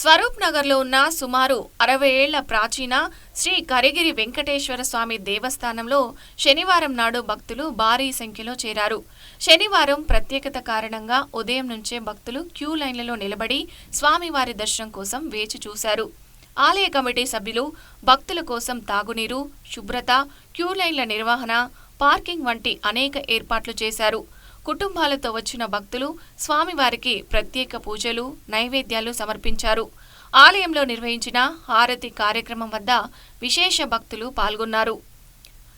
స్వరూప్ నగర్లో ఉన్న సుమారు అరవై ఏళ్ళ ప్రాచీన శ్రీ కరిగిరి వెంకటేశ్వర స్వామి దేవస్థానంలో శనివారం నాడు భక్తులు భారీ సంఖ్యలో చేరారు. శనివారం ప్రత్యేకత కారణంగా ఉదయం నుంచే భక్తులు క్యూ లైన్లలో నిలబడి స్వామివారి దర్శనం కోసం వేచి చూశారు. ఆలయ కమిటీ సభ్యులు భక్తుల కోసం తాగునీరు శుభ్రత క్యూ లైన్ల నిర్వహణ పార్కింగ్ వంటి అనేక ఏర్పాట్లు చేశారు. కుటుంబాలతో వచ్చిన భక్తులు స్వామివారికి ప్రత్యేక పూజలు నైవేద్యాలు సమర్పించారు. ఆలయంలో నిర్వహించిన హారతి కార్యక్రమం వద్ద విశేష భక్తులు పాల్గొన్నారు.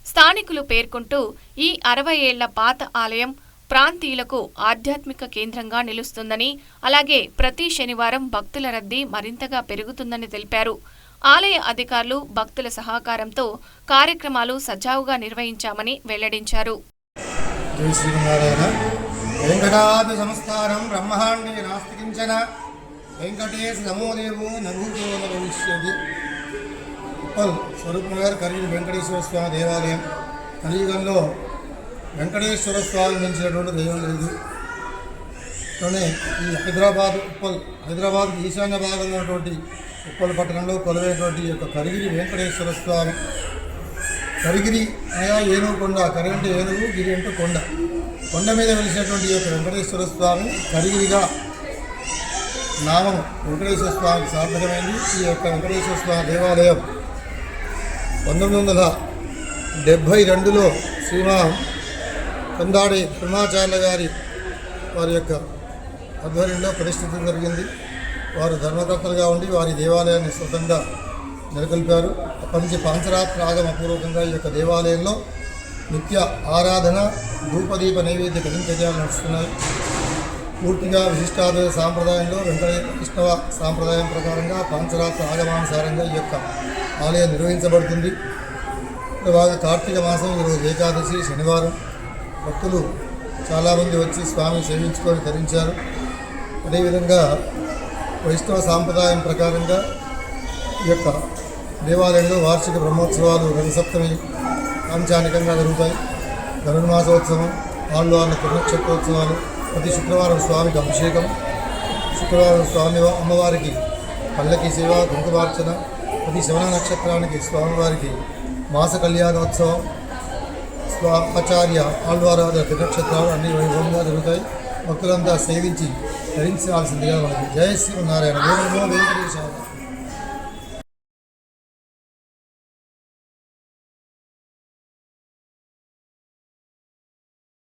స్థానికులు పేర్కొంటూ ఈ అరవై ఏళ్ళ పాత ఆలయం ప్రాంతీయులకు ఆధ్యాత్మిక కేంద్రంగా నిలుస్తుందని అలాగే ప్రతి శనివారం భక్తుల రద్దీ మరింతగా పెరుగుతుందని తెలిపారు. ఆలయ అధికారులు భక్తుల సహకారంతో కార్యక్రమాలు సజావుగా నిర్వహించామని వెల్లడించారు. జై శ్రీనారాయణ వెంకటాది సంస్కారం బ్రహ్మాండే నాస్తి కించన. వెంకటేశ నమోదేవో నభూతో భవిష్యది ఉప్పల్ స్వరూప్ నగర్ కరీం వెంకటేశ్వర స్వామి దేవాలయం. కలియుగంలో వెంకటేశ్వర స్వామి మించినటువంటి దైవం లేదు. లోనే ఈ హైదరాబాద్ ఉప్పల్ హైదరాబాద్ ఈశాన్య భాగంలో ఉన్నటువంటి ఉప్పల్ పట్టణంలో కొలువైనటువంటి యొక్క కరిగిరి వెంకటేశ్వర స్వామి కరిగిరి అనగా ఏనుగు కొండ కరి అంటే ఏనుగు గిరి అంటే కొండ. కొండ మీద వెలిసినటువంటి ఈ యొక్క వెంకటేశ్వర స్వామి కరిగిరిగా నామం వెంకటేశ్వర స్వామికి సార్థకమైంది. ఈ యొక్క వెంకటేశ్వర స్వామి దేవాలయం పంతొమ్మిది వందల డెబ్భై రెండులో శ్రీమా కొందాడి ధర్మాచార్య గారి వారి యొక్క ఆధ్వర్యంలో ప్రతిష్ఠితం జరిగింది. వారు ధర్మకర్తలుగా ఉండి వారి దేవాలయాన్ని స్వతంగా నెలకొల్పారు. అప్పటి నుంచి పాంచరాత్ర ఆగమపూర్వకంగా ఈ యొక్క దేవాలయంలో నిత్య ఆరాధన ధూపదీప నైవేద్య కదించజాలు నడుస్తున్నాయి. పూర్తిగా విశిష్టాద్వైత సాంప్రదాయంలో వెంకట వైష్ణవ సాంప్రదాయం ప్రకారంగా పంచరాత్ర ఆగమానుసారంగా ఈ యొక్క ఆలయం నిర్వహించబడుతుంది. బాగా కార్తీక మాసం ఈరోజు ఏకాదశి శనివారం. భక్తులు చాలామంది వచ్చి స్వామిని సేవించుకొని ధరించారు అదేవిధంగా వైష్ణవ సాంప్రదాయం ప్రకారంగా యొక్క దేవాలయంలో వార్షిక బ్రహ్మోత్సవాలు రథసప్తమి పాంచానికంగా జరుగుతాయి. ధనుర్మాసోత్సవం ఆళ్వార్ల తిరునక్షత్రోత్సవాలు ప్రతి శుక్రవారం స్వామికి అభిషేకం శుక్రవారం స్వామి అమ్మవారికి పల్లకి సేవ కుంకుమార్చన ప్రతి శివన నక్షత్రానికి స్వామివారికి మాస కళ్యాణోత్సవం స్వా ఆచార్య ఆళ్వారాధ దినక్షత్రాలు అన్ని వైభవంగా జరుగుతాయి. భక్తులంతా సేవించి ధరించాల్సిందిగా మనకి జయ శ్రీనారాయణ వేణుమో వెంకటేశ్వర